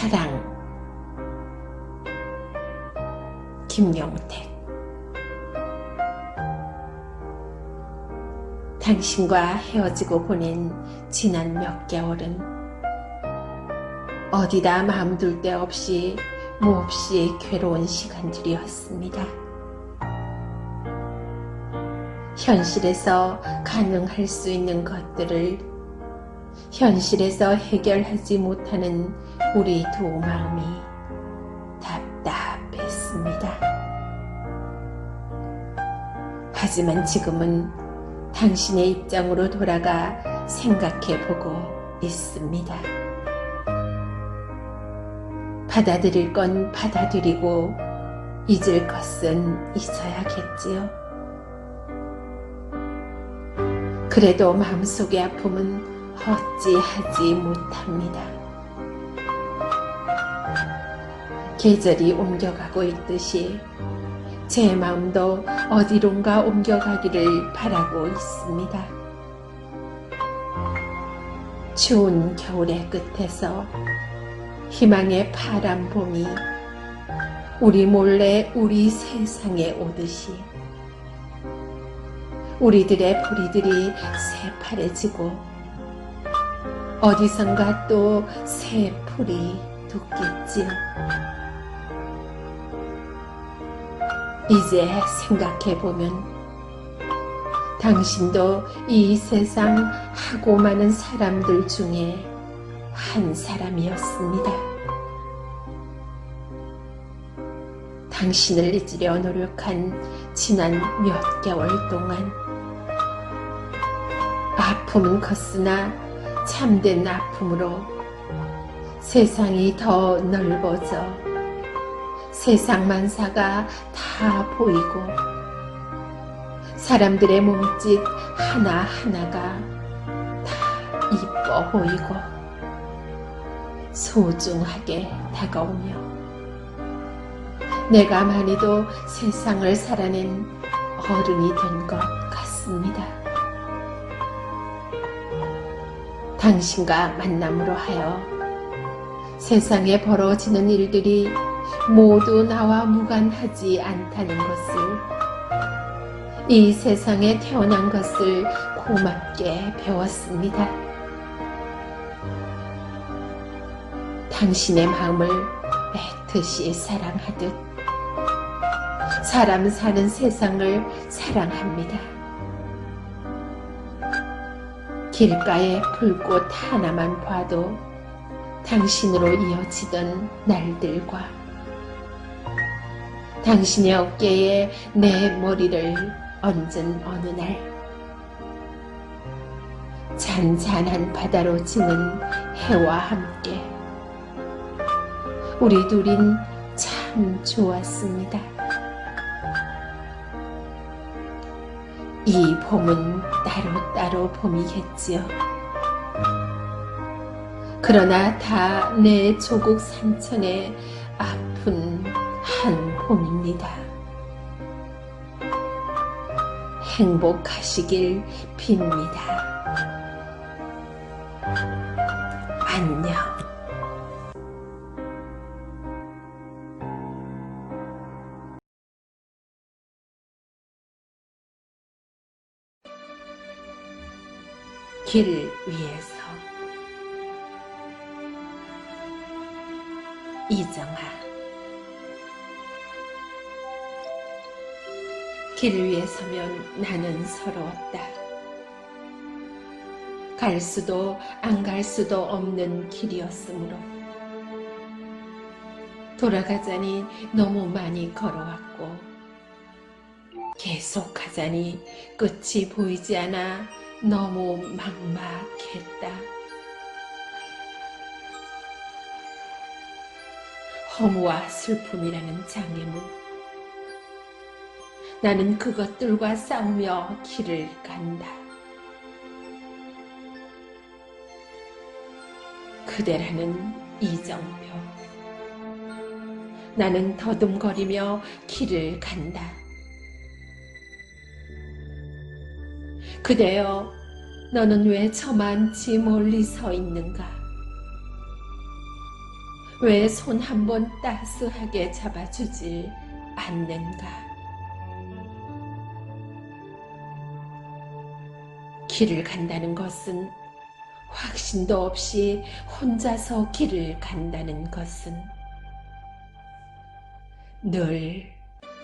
사랑 김영택 당신과 헤어지고 보낸 지난 몇 개월은 어디다 마음 둘 데 없이 몹시 괴로운 시간들이었습니다. 현실에서 가능할 수 있는 것들을 현실에서 해결하지 못하는 우리 두 마음이 답답했습니다. 하지만 지금은 당신의 입장으로 돌아가 생각해 보고 있습니다. 받아들일 건 받아들이고 잊을 것은 잊어야겠지요. 그래도 마음속의 아픔은 어찌하지 못합니다. 계절이 옮겨가고 있듯이 제 마음도 어디론가 옮겨가기를 바라고 있습니다. 추운 겨울의 끝에서 희망의 파란 봄이 우리 몰래 우리 세상에 오듯이 우리들의 뿌리들이 새파래지고 어디선가 또 새 풀이 돋겠지요. 이제 생각해보면 당신도 이 세상 하고 많은 사람들 중에 한 사람이었습니다. 당신을 잊으려 노력한 지난 몇 개월 동안 아픔은 컸으나 참된 아픔으로 세상이 더 넓어져 세상 만사가 다 보이고 사람들의 몸짓 하나하나가 다 이뻐 보이고 소중하게 다가오며 내가 많이도 세상을 살아낸 어른이 된 것 당신과 만남으로 하여 세상에 벌어지는 일들이 모두 나와 무관하지 않다는 것을 이 세상에 태어난 것을 고맙게 배웠습니다. 당신의 마음을 애틋이 사랑하듯 사람 사는 세상을 사랑합니다. 길가의 불꽃 하나만 봐도 당신으로 이어지던 날들과 당신의 어깨에 내 머리를 얹은 어느 날 잔잔한 바다로 지는 해와 함께 우리 둘인 참 좋았습니다. 이 봄은 따로따로 봄이겠지요. 그러나 다 내 조국 산천의 아픈 한 봄입니다. 행복하시길 빕니다. 길을 위해서. 이정아 길을 위해 서면 나는 서러웠다. 갈 수도 안 갈 수도 없는 길이었으므로. 돌아가자니 너무 많이 걸어왔고 계속하자니 끝이 보이지 않아 너무 막막했다. 허무와 슬픔이라는 장애물. 나는 그것들과 싸우며 길을 간다. 그대라는 이정표. 나는 더듬거리며 길을 간다. 그대여, 너는 왜 저만치 멀리 서 있는가? 왜 손 한 번 따스하게 잡아주질 않는가? 길을 간다는 것은 확신도 없이 혼자서 길을 간다는 것은 늘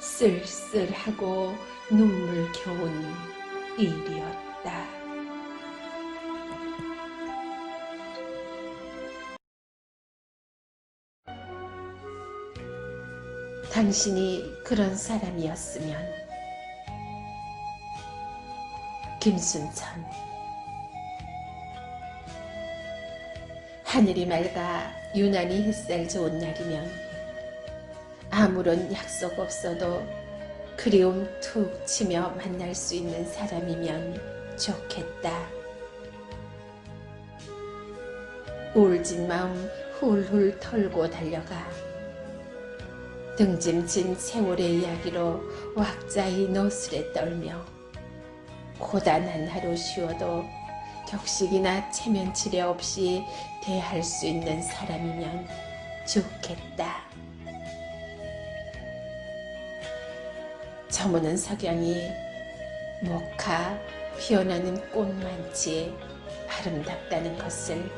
쓸쓸하고 눈물겨운 일이었다. 당신이 그런 사람이었으면 김순천 하늘이 맑아 유난히 햇살 좋은 날이면 아무런 약속 없어도 그리움 툭 치며 만날 수 있는 사람이면 좋겠다. 울진 마음 훌훌 털고 달려가 등짐진 세월의 이야기로 왁자이 노슬에 떨며 고단한 하루 쉬어도 격식이나 체면 치레 없이 대할 수 있는 사람이면 좋겠다. 저무는 석양이 목화 피어나는 꽃만치 아름답다는 것을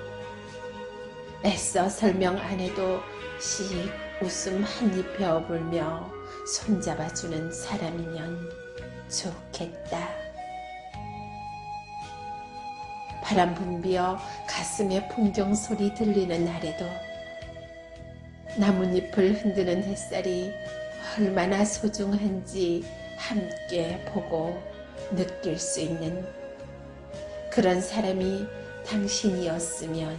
애써 설명 안 해도 씩 웃음 한입 베어불며 손잡아주는 사람이면 좋겠다. 바람 분비어 가슴에 풍경 소리 들리는 날에도 나뭇잎을 흔드는 햇살이 얼마나 소중한지 함께 보고 느낄 수 있는 그런 사람이 당신이었으면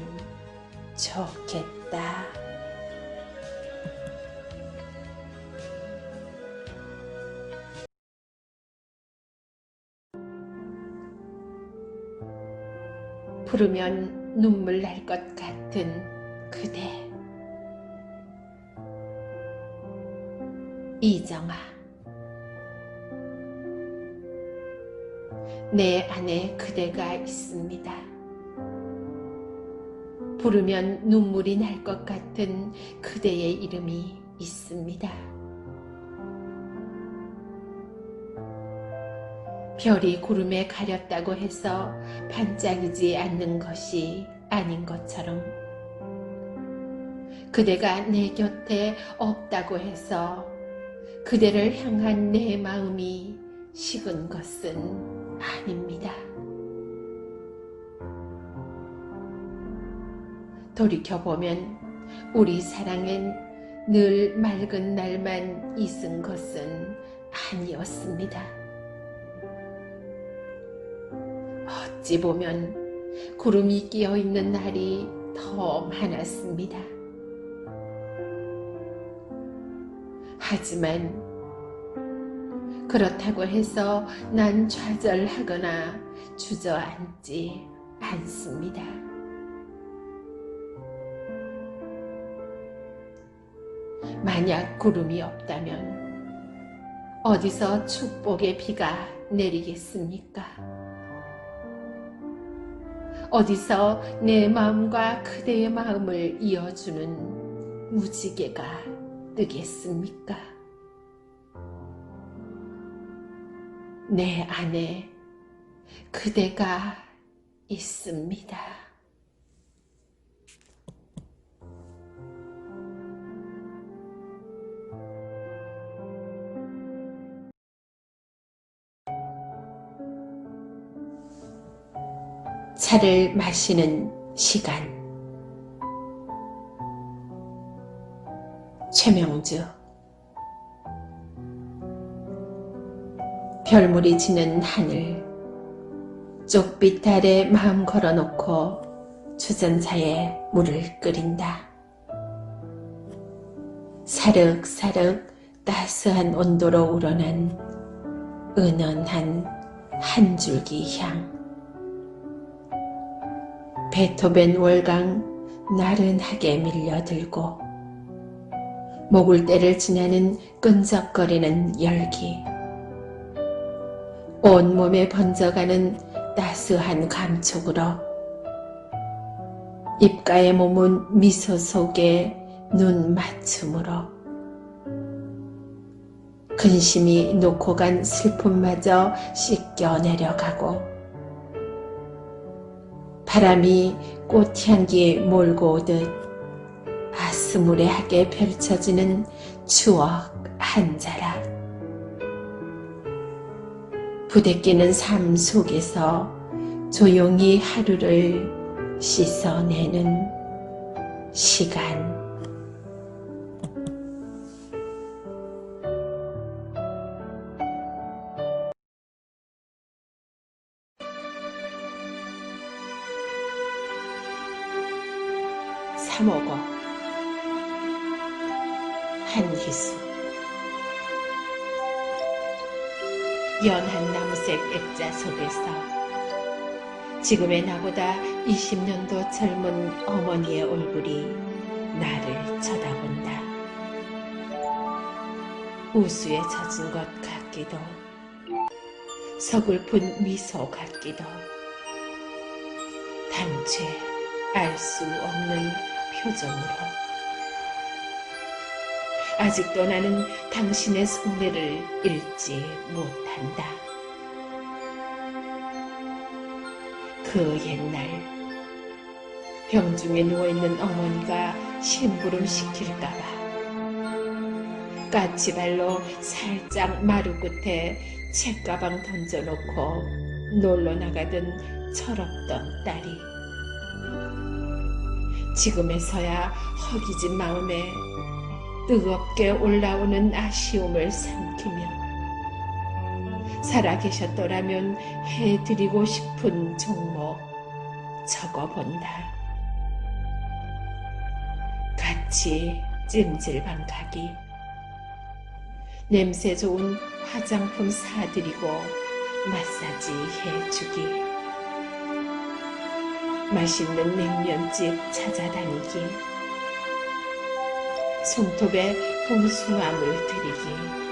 좋겠다. 부르면 눈물 날 것 같은 그대. 이정아. 내 안에 그대가 있습니다. 부르면 눈물이 날 것 같은 그대의 이름이 있습니다. 별이 구름에 가렸다고 해서 반짝이지 않는 것이 아닌 것처럼 그대가 내 곁에 없다고 해서 그대를 향한 내 마음이 식은 것은 아닙니다. 돌이켜보면 우리 사랑엔 늘 맑은 날만 있은 것은 아니었습니다. 어찌 보면 구름이 끼어 있는 날이 더 많았습니다. 하지만 그렇다고 해서 난 좌절하거나 주저앉지 않습니다. 만약 구름이 없다면 어디서 축복의 비가 내리겠습니까? 어디서 내 마음과 그대의 마음을 이어주는 무지개가 뜨겠습니까? 내 안에 그대가 있습니다. 차를 마시는 시간. 최명주. 별물이 지는 하늘. 쪽빛 아래 마음 걸어놓고 주전자에 물을 끓인다. 사륵사륵 따스한 온도로 우러난 은은한 한 줄기 향. 베토벤 월강 나른하게 밀려들고 목을 지나는 끈적거리는 열기 온몸에 번져가는 따스한 감촉으로 입가에 머문 미소 속에 눈 맞춤으로 근심이 놓고 간 슬픔마저 씻겨 내려가고 바람이 꽃향기 몰고 오듯 아스무레하게 펼쳐지는 추억 한 자락 부대끼는 삶 속에서 조용히 하루를 씻어내는 시간 지금의 나보다 20년도 젊은 어머니의 얼굴이 나를 쳐다본다. 우수에 젖은 것 같기도 서글픈 미소 같기도 당최 알 수 없는 표정으로 아직도 나는 당신의 속내를 읽지 못한다. 그 옛날. 병중에 누워있는 어머니가 심부름 시킬까봐. 까치발로 살짝 마루 끝에 책가방 던져놓고 놀러 나가던 철없던 딸이. 지금에서야 허기진 마음에 뜨겁게 올라오는 아쉬움을 삼키며 살아계셨더라면 해드리고 싶은 종목 적어본다. 같이 찜질방 가기. 냄새 좋은 화장품 사드리고 마사지 해주기. 맛있는 냉면집 찾아다니기. 손톱에 봉숭아물 드리기.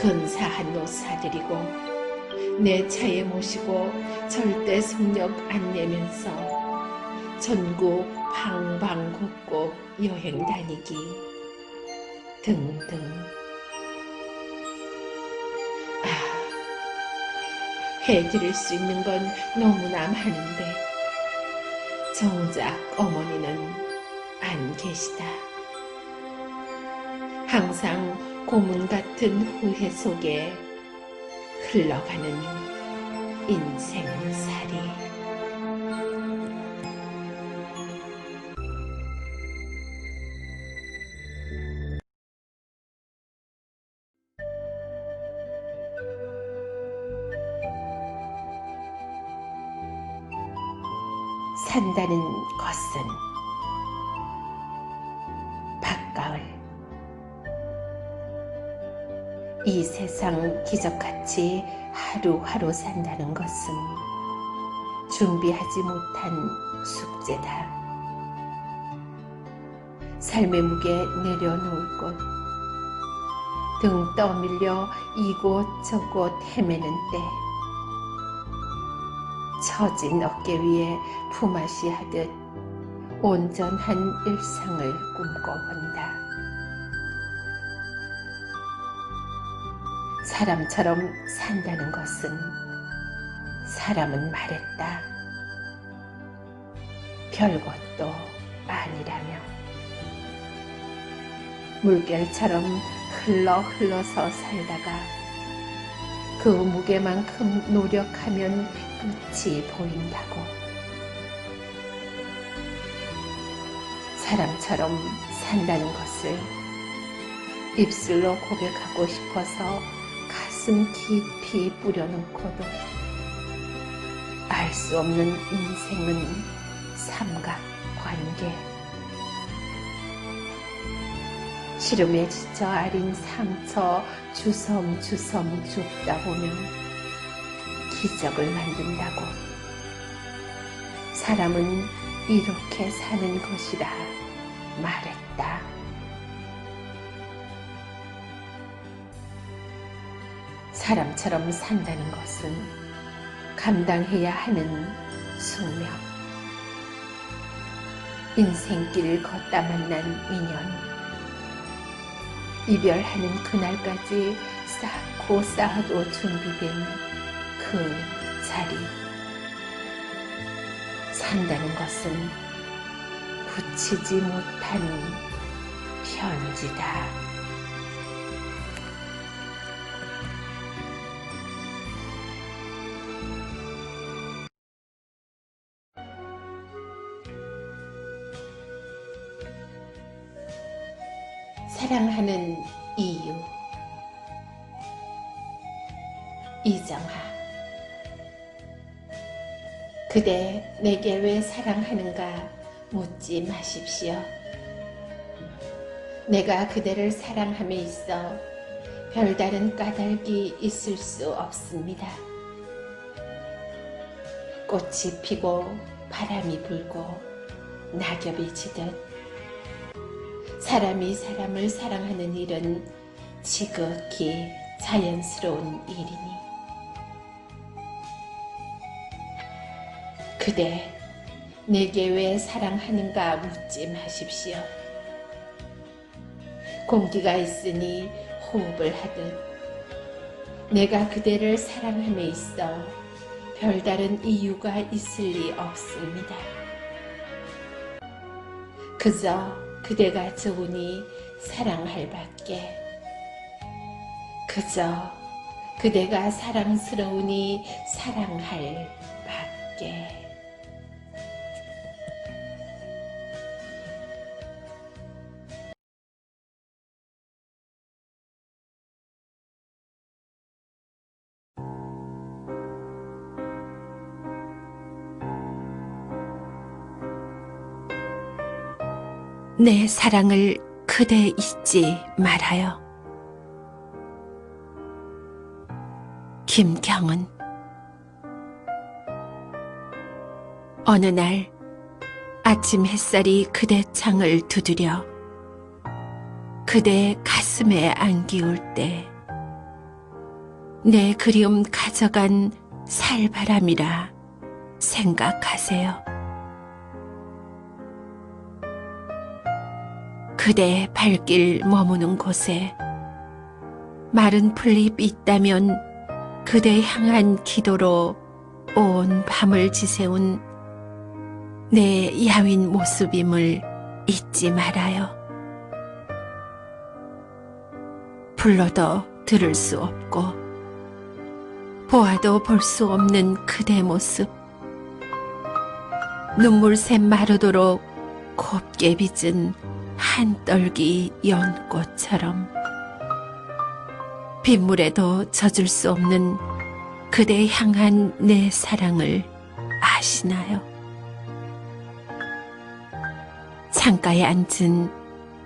근사 한 옷 사드리고 내 차에 모시고 절대 속력 안 내면서 전국 방방곡곡 여행 다니기 등등. 아, 해드릴 수 있는 건 너무나 많은데 정작 어머니는 안 계시다. 항상 고문 같은 후회 속에 흘러가는 인생살이. 산다는 것은 이 세상 기적같이 하루하루 산다는 것은 준비하지 못한 숙제다. 삶의 무게 내려놓을 곳, 등 떠밀려 이곳 저곳 헤매는 때, 처진 어깨 위에 품앗이 하듯 온전한 일상을 꿈꿔본다. 사람처럼 산다는 것은 사람은 말했다. 별것도 아니라며. 물결처럼 흘러 흘러서 살다가 그 무게만큼 노력하면 끝이 보인다고. 사람처럼 산다는 것을 입술로 고백하고 싶어서 가슴 깊이 뿌려놓고도 알 수 없는 인생은 삼각관계. 시름에 지쳐 아린 상처 주섬주섬 줍다 보면 기적을 만든다고. 사람은 이렇게 사는 것이라 말했다. 사람처럼 산다는 것은 감당해야 하는 숙명. 인생길을 걷다 만난 인연. 이별하는 그날까지 쌓고 쌓아도 준비된 그 자리. 산다는 것은 붙이지 못한 편지다. 사랑하는 이유 이정하 그대 내게 왜 사랑하는가 묻지 마십시오. 내가 그대를 사랑함에 있어 별다른 까닭이 있을 수 없습니다. 꽃이 피고 바람이 불고 낙엽이 지듯 사람이 사람을 사랑하는 일은 지극히 자연스러운 일이니 그대 내게 왜 사랑하는가 묻지 마십시오. 공기가 있으니 호흡을 하듯 내가 그대를 사랑함에 있어 별다른 이유가 있을 리 없습니다. 그저 그대가 좋으니 사랑할 밖에. 그저 그대가 사랑스러우니 사랑할 밖에 내 사랑을 그대 잊지 말아요. 김경은 어느 날 아침 햇살이 그대 창을 두드려 그대 가슴에 안기울 때 내 그리움 가져간 살바람이라 생각하세요. 그대 발길 머무는 곳에 마른 풀잎 있다면 그대 향한 기도로 온 밤을 지새운 내 야윈 모습임을 잊지 말아요. 불러도 들을 수 없고 보아도 볼 수 없는 그대 모습 눈물샘 마르도록 곱게 빚은 한 떨기 연꽃처럼 빗물에도 젖을 수 없는 그대 향한 내 사랑을 아시나요? 창가에 앉은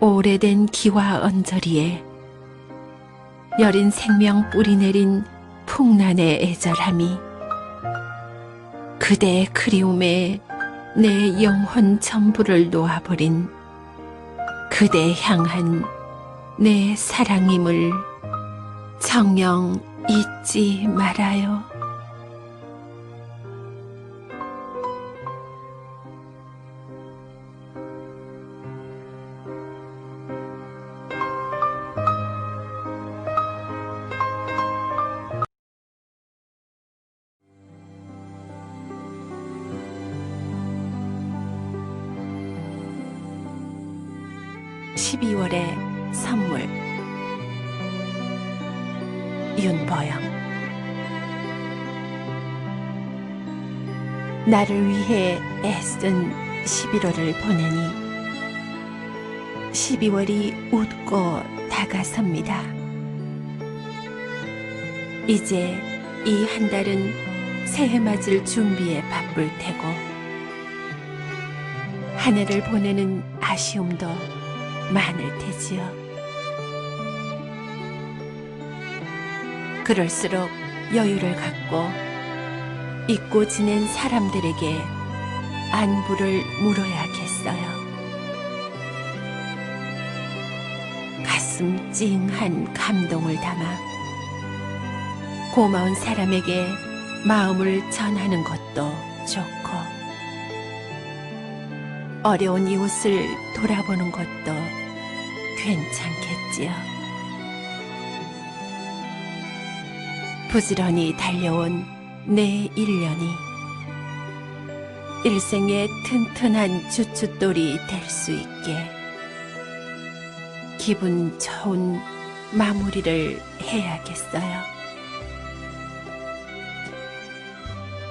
오래된 기와 언저리에 여린 생명 뿌리 내린 풍란의 애절함이 그대의 그리움에 내 영혼 전부를 놓아버린 그대 향한 내 사랑임을 정녕 잊지 말아요. (12월의) 선물 윤보영 나를 위해 애쓴 11월을 보내니 12월이 웃고 다가섭니다. 이제 이 한 달은 새해 맞을 준비에 바쁠 테고 한 해를 보내는 아쉬움도 많을 테지요. 그럴수록 여유를 갖고 잊고 지낸 사람들에게 안부를 물어야겠어요. 가슴 찡한 감동을 담아 고마운 사람에게 마음을 전하는 것도 좋고 어려운 이웃을 돌아보는 것도 괜찮겠지요. 부지런히 달려온 내 일년이 일생의 튼튼한 주춧돌이 될 수 있게 기분 좋은 마무리를 해야겠어요.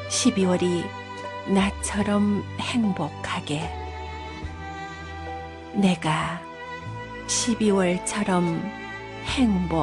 12월이 나처럼 행복하게 내가 12월처럼 행복해지게